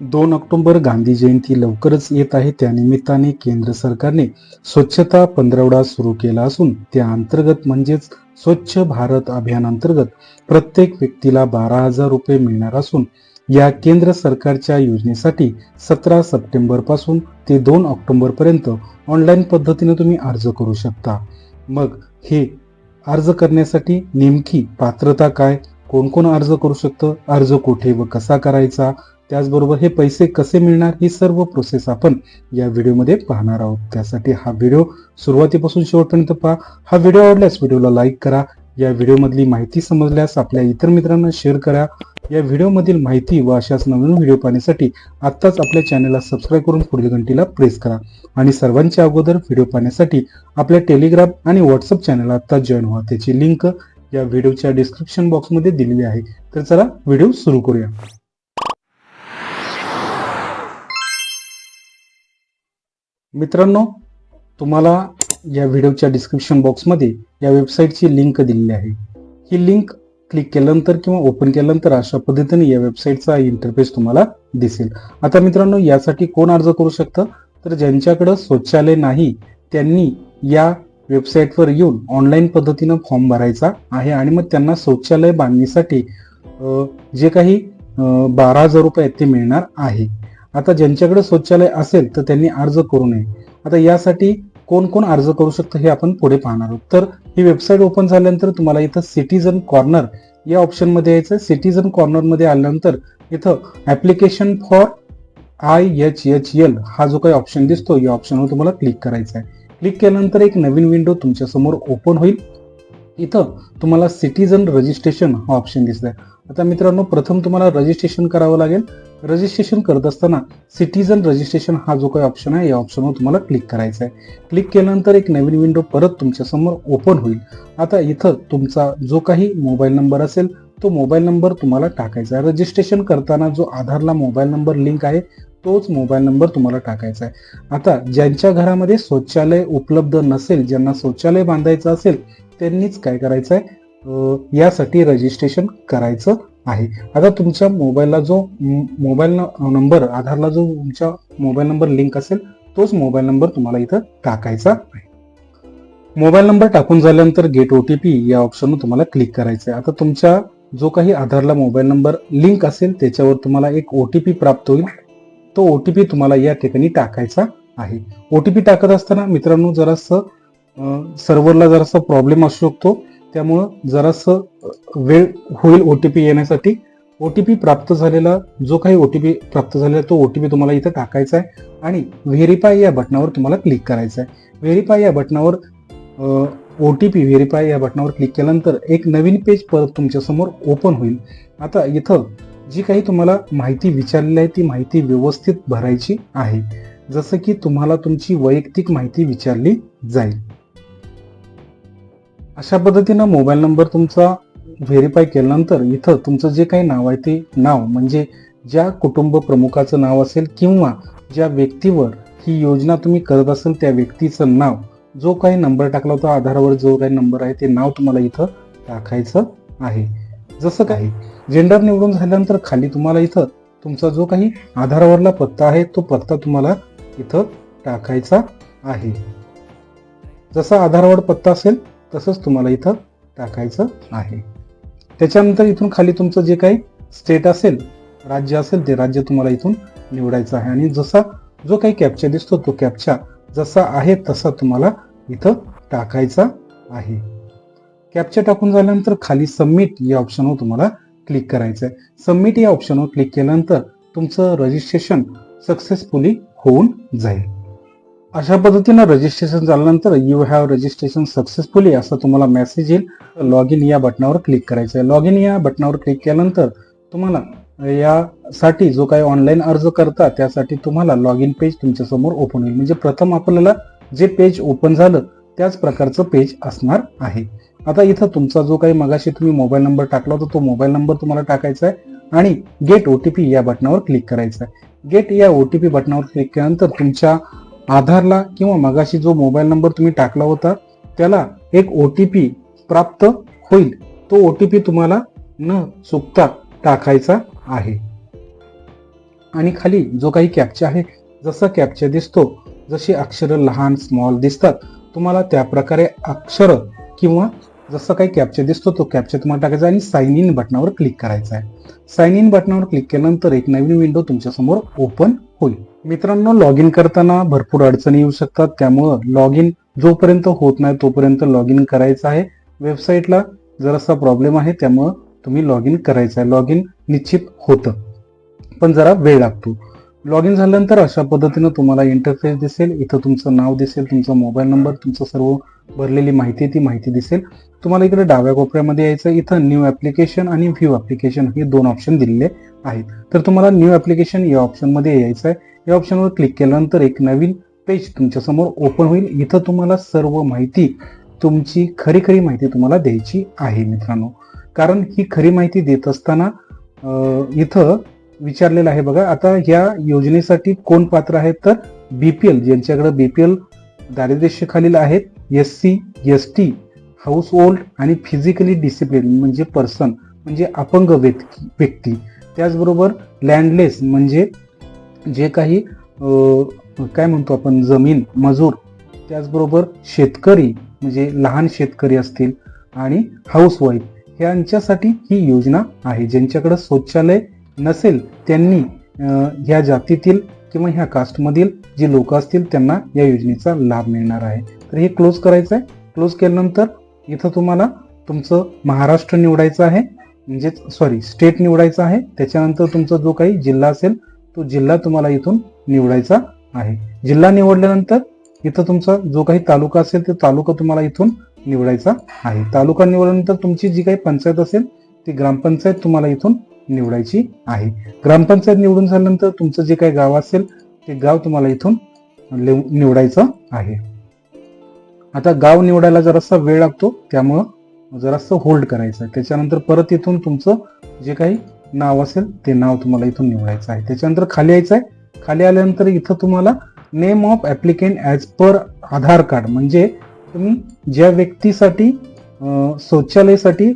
दोन ऑक्टोबर गांधी जयंती लवकरच येत आहे. त्यानिमित्ताने केंद्र सरकारने स्वच्छता पंधरवडा सुरू केला असून त्या अंतर्गत म्हणजेच स्वच्छ भारत अभियानांतर्गत प्रत्येक व्यक्तीला बारा हजार रुपये मिळणार असून या केंद्र सरकारच्या योजनेसाठी सतरा सप्टेंबरपासून ते दोन ऑक्टोबर पर्यंत ऑनलाईन पद्धतीने तुम्ही अर्ज करू शकता. मग हे अर्ज करण्यासाठी नेमकी पात्रता काय? कोण कोण अर्ज करू शकतं? अर्ज कुठे व कसा करायचा? त्याचबरोबर हे पैसे कसे मिळणार ही सर्व प्रोसेस आपण या व्हिडिओमध्ये पाहणार आहोत. त्यासाठी हा व्हिडिओ सुरुवातीपासून शेवटपर्यंत पहा. हा व्हिडिओ आवडल्यास व्हिडिओला लाईक करा. या व्हिडिओमधली माहिती समजल्यास आपल्या इतर मित्रांना शेअर करा. या व्हिडिओमधील माहिती व अशाच नवीन व्हिडिओ पाहण्यासाठी आत्ताच आपल्या चॅनलला सबस्क्राईब करून पुढील घंटीला प्रेस करा. आणि सर्वांच्या अगोदर व्हिडिओ पाहण्यासाठी आपल्या टेलिग्राम आणि व्हॉट्सअप चॅनलला आत्ता जॉईन व्हा. त्याची लिंक या व्हिडिओच्या डिस्क्रिप्शन बॉक्समध्ये दिलेली आहे. तर चला व्हिडिओ सुरू करूया. मित्रांनो तुम्हाला या व्हिडिओच्या डिस्क्रिप्शन बॉक्समध्ये या वेबसाईटची लिंक दिलेली आहे. ही लिंक क्लिक केल्यानंतर किंवा ओपन केल्यानंतर अशा पद्धतीने या वेबसाईटचा इंटरफेस तुम्हाला दिसेल. आता मित्रांनो यासाठी कोण अर्ज करू शकतं? तर ज्यांच्याकडं शौचालय नाही त्यांनी या वेबसाईटवर येऊन ऑनलाईन पद्धतीनं फॉर्म भरायचा आहे आणि मग त्यांना शौचालय बांधणीसाठी जे काही बारा हजार रुपये आहेत ते मिळणार आहे. आता ज्यांच्याकडे शौचालय असेल तर त्यांनी अर्ज करू नये. आता यासाठी कोण कोण अर्ज करू शकतं हे आपण पुढे पाहणार आहोत. तर ही वेबसाईट ओपन झाल्यानंतर तुम्हाला इथं सिटीजन कॉर्नर या ऑप्शनमध्ये यायचं सिटीजन कॉर्नरमध्ये आल्यानंतर इथं application for I H H L हा जो काही ऑप्शन दिसतो या ऑप्शनवर तुम्हाला क्लिक करायचा आहे क्लिक केल्यानंतर एक नवीन विंडो तुमच्यासमोर ओपन होईल. इथं तुम्हाला सिटीजन रजिस्ट्रेशन हा ऑप्शन दिसत आहे आता मित्रांनो प्रथम तुम्हाला रजिस्ट्रेशन करावं लागेल. रजिस्ट्रेशन करत असताना सिटीजन रजिस्ट्रेशन हा जो काही ऑप्शन आहे या ऑप्शनवर तुम्हाला क्लिक करायचा आहे. क्लिक केल्यानंतर एक नवीन विंडो परत तुमच्यासमोर ओपन होईल. आता इथं तुमचा जो काही मोबाईल नंबर असेल तो मोबाईल नंबर तुम्हाला टाकायचा आहे. रजिस्ट्रेशन करताना जो आधारला मोबाईल नंबर लिंक आहे तोच मोबाईल नंबर तुम्हाला टाकायचा आहे. आता ज्यांच्या घरामध्ये शौचालय उपलब्ध नसेल ज्यांना शौचालय बांधायचं असेल त्यांनीच काय करायचं आहे? यासाठी रजिस्ट्रेशन करायचं आहे. आता तुमच्या मोबाईलला जो मोबाईल नंबर आधारला जो तुमच्या मोबाईल नंबर लिंक असेल तोच मोबाईल नंबर तुम्हाला इथं टाकायचा आहे. मोबाईल नंबर टाकून झाल्यानंतर गेट ओ टी पी या ऑप्शनवर तुम्हाला क्लिक करायचं आहे. आता तुमच्या जो काही आधारला मोबाईल नंबर लिंक असेल त्याच्यावर तुम्हाला एक ओ टी पी प्राप्त होईल. तो ओ टी पी तुम्हाला या ठिकाणी टाकायचा आहे. ओ टी पी टाकत असताना मित्रांनो जरासं सर्व्हरला जरासा प्रॉब्लेम असू शकतो. त्यामुळं जरासं वेळ होईल ओ टी पी येण्यासाठी. ओ टी पी प्राप्त झालेला जो काही ओ टी पी प्राप्त झालेला तो ओ टी पी तुम्हाला इथं टाकायचा आहे आणि व्हेरीफाय या बटनावर तुम्हाला क्लिक करायचं आहे. व्हेरीफाय या बटनावर ओ टी पी व्हेरीफाय या बटनावर क्लिक केल्यानंतर एक नवीन पेज परत तुमच्यासमोर ओपन होईल. आता इथं जी काही तुम्हाला माहिती विचारलेली आहे ती माहिती व्यवस्थित भरायची आहे. जसं की तुम्हाला तुमची वैयक्तिक माहिती विचारली जाईल. अशा पद्धतीनं मोबाईल नंबर तुमचा व्हेरीफाय केल्यानंतर इथं तुमचं जे काही नाव आहे ते नाव म्हणजे ज्या कुटुंब प्रमुखाचं नाव असेल किंवा ज्या व्यक्तीवर ही योजना तुम्ही करत असाल त्या व्यक्तीचं नाव जो काही नंबर टाकला होता आधारावर जो काही नंबर आहे ते नाव तुम्हाला इथं टाकायचं आहे. जसं काही जेंडर निवडून झाल्यानंतर खाली तुम्हाला इथं तुमचा जो काही आधारावरला पत्ता आहे तो पत्ता तुम्हाला इथं टाकायचा आहे. जसा आधारावर पत्ता असेल तसंच तुम्हाला इथं टाकायचं आहे. त्याच्यानंतर इथून खाली तुमचं जे काही स्टेट असेल राज्य असेल ते राज्य तुम्हाला इथून निवडायचं आहे. आणि जसा जो काही कॅप्चा दिसतो तो कॅप्चा जसा आहे तसा तुम्हाला इथं टाकायचा आहे. कॅप्चा टाकून झाल्यानंतर खाली सबमिट या ऑप्शनवर तुम्हाला क्लिक करायचं आहे सबमिट या ऑप्शनवर क्लिक केल्यानंतर तुमचं रजिस्ट्रेशन सक्सेसफुली होऊन जाईल. अशा पद्धतीनं रजिस्ट्रेशन झाल्यानंतर यू हॅव रजिस्ट्रेशन सक्सेसफुली असा तुम्हाला मेसेज येईल. लॉग इन या बटनावर क्लिक करायचं आहे. लॉग इन या बटनावर क्लिक केल्यानंतर तुम्हाला यासाठी जो काही ऑनलाईन अर्ज करता त्यासाठी तुम्हाला लॉग इन पेज तुमच्यासमोर ओपन होईल. म्हणजे प्रथम आपल्याला जे पेज ओपन झालं त्याच प्रकारचं पेज असणार आहे. आता इथं तुमचा जो काही मगाशी तुम्ही मोबाईल नंबर टाकला होता तो मोबाईल नंबर तुम्हाला टाकायचा आहे आणि गेट ओटीपी या बटनावर क्लिक करायचं आहे. गेट या ओटीपी बटनावर क्लिक केल्यानंतर तुमच्या आधारला किंवा मगाशी जो मोबाईल नंबर तुम्ही टाकला होता त्याला एक ओ टी पी प्राप्त होईल. तो ओ टी पी तुम्हाला न चुकता टाकायचा आहे. आणि खाली जो काही कॅप्चा आहे जसा कॅप्चा दिसतो जशी अक्षरं लहान स्मॉल दिसतात तुम्हाला त्या प्रकारे अक्षर किंवा जसं काही कॅप्चा दिसतो तो कॅप्चा तुम्हाला टाकायचा आणि साईन इन बटनावर क्लिक करायचा आहे. साईन इन बटनावर क्लिक केल्यानंतर एक नवीन विंडो तुमच्यासमोर ओपन होईल. मित्रांनो लॉग इन करताना भरपूर अडचणी येऊ शकतात. त्यामुळं लॉग इन जोपर्यंत होत नाही तोपर्यंत लॉग इन करायचं आहे. वेबसाईटला जरासा प्रॉब्लेम आहे त्यामुळं तुम्ही लॉग इन करायचं आहे. लॉग इन निश्चित होतं. पण जरा वेळ लागतो. लॉग इन झाल्यानंतर अशा पद्धतीनं तुम्हाला इंटरफेस दिसेल. इथं तुमचं नाव दिसेल तुमचा मोबाईल नंबर तुमचं सर्व भरलेली माहिती ती माहिती दिसेल. तुम्हाला इकडे डाव्या कोपऱ्यामध्ये यायचं इथं न्यू ऍप्लिकेशन आणि व्ह्यू ऍप्लिकेशन हे दोन ऑप्शन दिलेले आहेत. तर तुम्हाला न्यू ऍप्लिकेशन या ऑप्शनमध्ये यायचं आहे. या ऑप्शनवर क्लिक केल्यानंतर एक नवीन पेज तुमच्यासमोर ओपन होईल. इथं तुम्हाला सर्व माहिती तुमची खरी खरी माहिती तुम्हाला द्यायची आहे मित्रांनो. कारण ही खरी माहिती देत असताना इथं विचारलेलं आहे बघा आता या योजनेसाठी कोण पात्र आहेत? तर बीपीएल ज्यांच्याकडे बीपीएल दारिद्र्यखालील आहेत S C S T household आणि फिजिकली डिसिप्लिन म्हणजे पर्सन म्हणजे अपंग व्यक्ती व्यक्ती. त्याचबरोबर लँडलेस म्हणजे जे काही काय म्हणतो आपण जमीन मजूर त्याचबरोबर शेतकरी म्हणजे लहान शेतकरी असतील आणि हाऊसवाईफ ह्यांच्यासाठी यांच्यासाठी ही योजना आहे. ज्यांच्याकडे शौचालय नसेल त्यांनी ह्या जातीतील किंवा ह्या कास्टमधील जे लोक असतील त्यांना या योजनेचा लाभ मिळणार आहे. तर हे क्लोज करायचं आहे क्लोज केल्यानंतर इथं तुम्हाला तुमचं महाराष्ट्र निवडायचं आहे. म्हणजेच सॉरी स्टेट निवडायचं आहे. त्याच्यानंतर तुमचा जो काही जिल्हा असेल तो जिल्हा तुम्हाला इथून निवडायचा आहे. जिल्हा निवडल्यानंतर इथं तुमचा जो काही तालुका असेल तो तालुका तुम्हाला इथून निवडायचा आहे. तालुका निवडल्यानंतर तुमची जी काही पंचायत असेल ती ग्रामपंचायत तुम्हाला इथून निवडायची आहे. ग्रामपंचायत निवडून झाल्यानंतर तुमचं जे काही गाव असेल ते गाव तुम्हाला इथून लिव- निवडायचं आहे. आता गाव निवडायला जरासा वेळ लागतो त्यामुळं जरासं होल्ड करायचं आहे. त्याच्यानंतर परत इथून तुमचं जे काही नाव असेल ते नाव तुम्हाला इथून निवडायचं आहे. त्याच्यानंतर खाली यायचं आहे खाली आल्यानंतर इथं तुम्हाला name of applicant as per Aadhaar card म्हणजे तुम्ही ज्या व्यक्तीसाठी शौचालयासाठी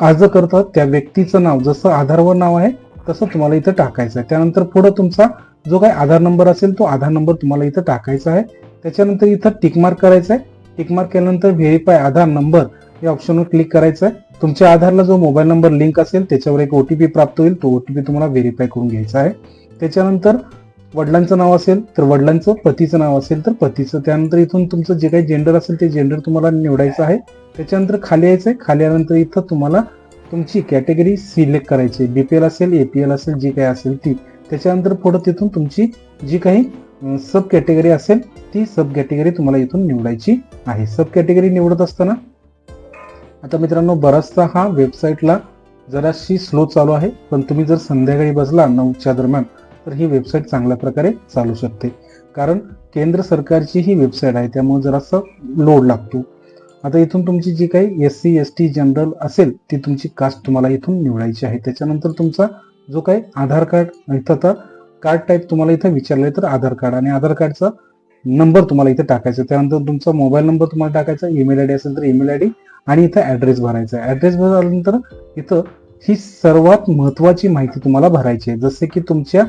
अर्ज करतात त्या व्यक्तीचं नाव जसं आधारवर नाव आहे तसं तुम्हाला इथं टाकायचं आहे त्यानंतर पुढं तुमचा जो काही आधार नंबर असेल तो आधार नंबर तुम्हाला इथं टाकायचा आहे. त्याच्यानंतर इथं टिकमार्क करायचं आहे टिकमार्क केल्यानंतर व्हेरीफाय आधार नंबर या ऑप्शनवर क्लिक करायचं आहे तुमच्या आधारला जो मोबाईल नंबर लिंक असेल त्याच्यावर एक ओटीपी प्राप्त होईल. तो ओटीपी तुम्हाला व्हेरीफाय करून घ्यायचा आहे. त्याच्यानंतर वडिलांचं नाव असेल तर वडिलांचं पतीचं नाव असेल तर पतीचं. त्यानंतर इथून तुमचं जे काही जेंडर असेल ते जेंडर तुम्हाला निवडायचं आहे. त्याच्यानंतर खाली यायचं आहे खाली आल्यानंतर इथं तुम्हाला तुमची कॅटेगरी सिलेक्ट करायची बीपीएल असेल एपीएल असेल जी काही असेल ती. त्याच्यानंतर पुढे तिथून तुमची जी काही सब कॅटेगरी असेल ती सब कॅटेगरी तुम्हाला इथून निवडायची आहे. सब कॅटेगरी निवडत असताना आता मित्रांनो बराचसा हा वेबसाईटला जराशी स्लो चालू आहे पण तुम्ही जर संध्याकाळी बसला नऊच्या दरम्यान तर ही वेबसाईट चांगल्या प्रकारे चालू शकते. कारण केंद्र सरकारची ही वेबसाईट आहे त्यामुळे जरासा लोड लागतो. आता इथून तुमची जी काही S C S T general असेल ती तुमची कास्ट तुम्हाला इथून निवडायची आहे. त्याच्यानंतर तुमचा जो काही आधार कार्ड इथं आता कार्ड टाईप तुम्हाला इथं विचारलं तर आधार कार्ड. आणि आधार कार्डचा नंबर तुम्हाला इथं टाकायचा त्यानंतर तुमचा मोबाईल नंबर तुम्हाला टाकायचा ईमेल आय डी असेल तर ईमेल आय डी आणि इथं ऍड्रेस भरायचा आहे. ऍड्रेस भरल्यानंतर इथं ही सर्वात महत्वाची माहिती तुम्हाला भरायची आहे. जसे की तुमच्या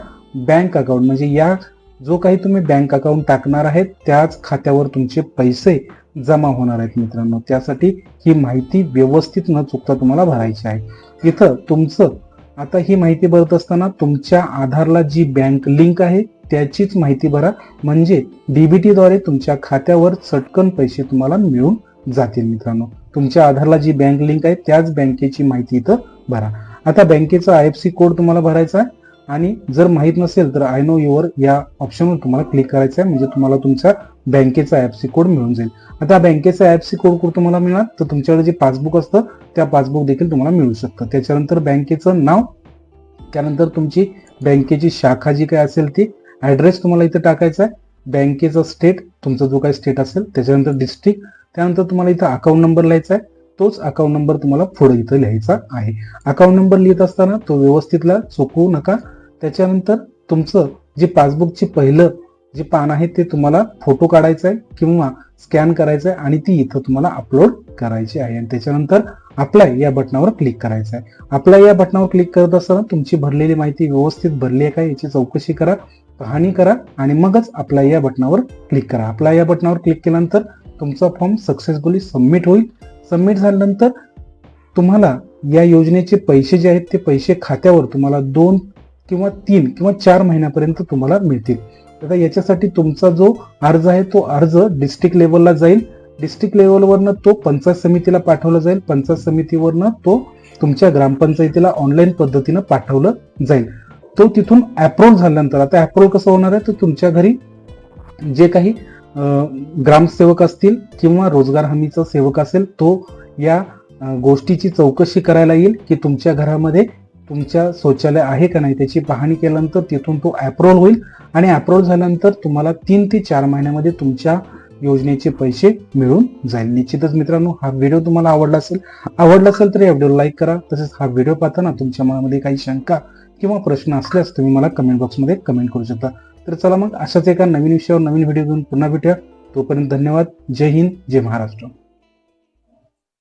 बँक अकाउंट म्हणजे या जो काही तुम्ही बँक अकाउंट टाकणार आहेत त्याच खात्यावर तुमचे पैसे जमा होणार आहेत मित्रांनो. त्यासाठी ही माहिती व्यवस्थित न चुकता तुम्हाला भरायची आहे. इथं तुमचं आता ही माहिती भरत असताना तुमच्या आधारला जी बँक लिंक आहे त्याचीच माहिती भरा. म्हणजे डीबीटीद्वारे तुमच्या खात्यावर चटकन पैसे तुम्हाला मिळून जातील मित्रांनो. तुमच्या आधारला जी बँक लिंक आहे त्याच बँकेची माहिती इथं भरा. आता बँकेचा आय एफ सी कोड तुम्हाला भरायचा आहे. आणि जर माहीत नसेल तर आय नो युअर या ऑप्शनवर तुम्हाला क्लिक करायचं आहे. म्हणजे तुम्हाला तुमचा बँकेचा आय एफ सी कोड मिळून जाईल. आता बँकेचा आय एफ सी कोड कुठं तुम्हाला मिळणार? तर तुमच्याकडे जे पासबुक असतं त्या पासबुक देखील तुम्हाला मिळू शकतं. त्याच्यानंतर बँकेचं नाव त्यानंतर तुमची बँकेची शाखा जी काही असेल ती ऍड्रेस तुम्हाला इथं टाकायचा आहे. बँकेचा स्टेट तुमचा जो काही स्टेट असेल त्याच्यानंतर डिस्ट्रिक्ट त्यानंतर तुम्हाला इथं अकाउंट नंबर लिहायचा आहे. तोच अकाउंट नंबर तुम्हाला पुढे इथं लिहायचा आहे. अकाउंट नंबर लिहित असताना तो व्यवस्थितला चुकवू नका. त्याच्यानंतर तुमचं जे पासबुकची पहिलं जे पान आहे ते तुम्हाला फोटो काढायचा आहे किंवा स्कॅन करायचं आहे आणि ती इथं तुम्हाला अपलोड करायची आहे. आणि त्याच्यानंतर अप्लाय या बटनावर क्लिक करायचं आहे. अप्लाय या बटनावर क्लिक करत असताना तुमची भरलेली माहिती व्यवस्थित भरली आहे का याची चौकशी करा पाहणी करा आणि मगच अप्लाय या बटनावर क्लिक करा. अप्लाय या बटनावर क्लिक केल्यानंतर तुमचा फॉर्म सक्सेसफुली सबमिट होईल. सबमिट झाल्यानंतर तुम्हाला या योजनेचे पैसे जे आहेत ते पैसे खात्यावर तुम्हाला दोन किंवा तीन किंवा चार महिन्यापर्यंत तुम्हाला मिळतील. आता याच्यासाठी तुमचा जो अर्ज आहे तो अर्ज डिस्ट्रिक्ट लेवलला जाईल. डिस्ट्रिक्ट लेवलवरनं तो पंचायत समितीला पाठवला जाईल. पंचायत समितीवरनं तो तुमच्या ग्रामपंचायतीला ऑनलाईन पद्धतीनं पाठवलं जाईल. तो तिथून अप्रूव्ह झाल्यानंतर आता अप्रूव्ह कसं होणार आहे? तर तुमच्या घरी जे काही ग्रामसेवक असतील किंवा रोजगार हमीचा सेवक असेल तो या गोष्टीची चौकशी करायला येईल की तुमच्या घरामध्ये तुमच्या शौचालय आहे का नाही त्याची पाहणी केल्यानंतर तिथून तो अप्रूव्ह होईल आणि अप्रूव्ह झाल्यानंतर तुम्हाला तीन ते चार महिन्यामध्ये तुमच्या योजनेचे पैसे मिळून जाईल. निश्चितच मित्रांनो हा व्हिडिओ तुम्हाला आवडला असेल आवडला असेल तर या व्हिडिओ लाईक करा. तसेच हा व्हिडिओ पाहताना तुमच्या मनामध्ये काही शंका किंवा प्रश्न असल्यास तुम्ही मला कमेंट बॉक्समध्ये कमेंट करू शकता. तर चला मग अशाच एका नवीन विषयावर नवीन व्हिडिओ घेऊन पुन्हा भेटूया. तोपर्यंत धन्यवाद. जय हिंद जय महाराष्ट्र.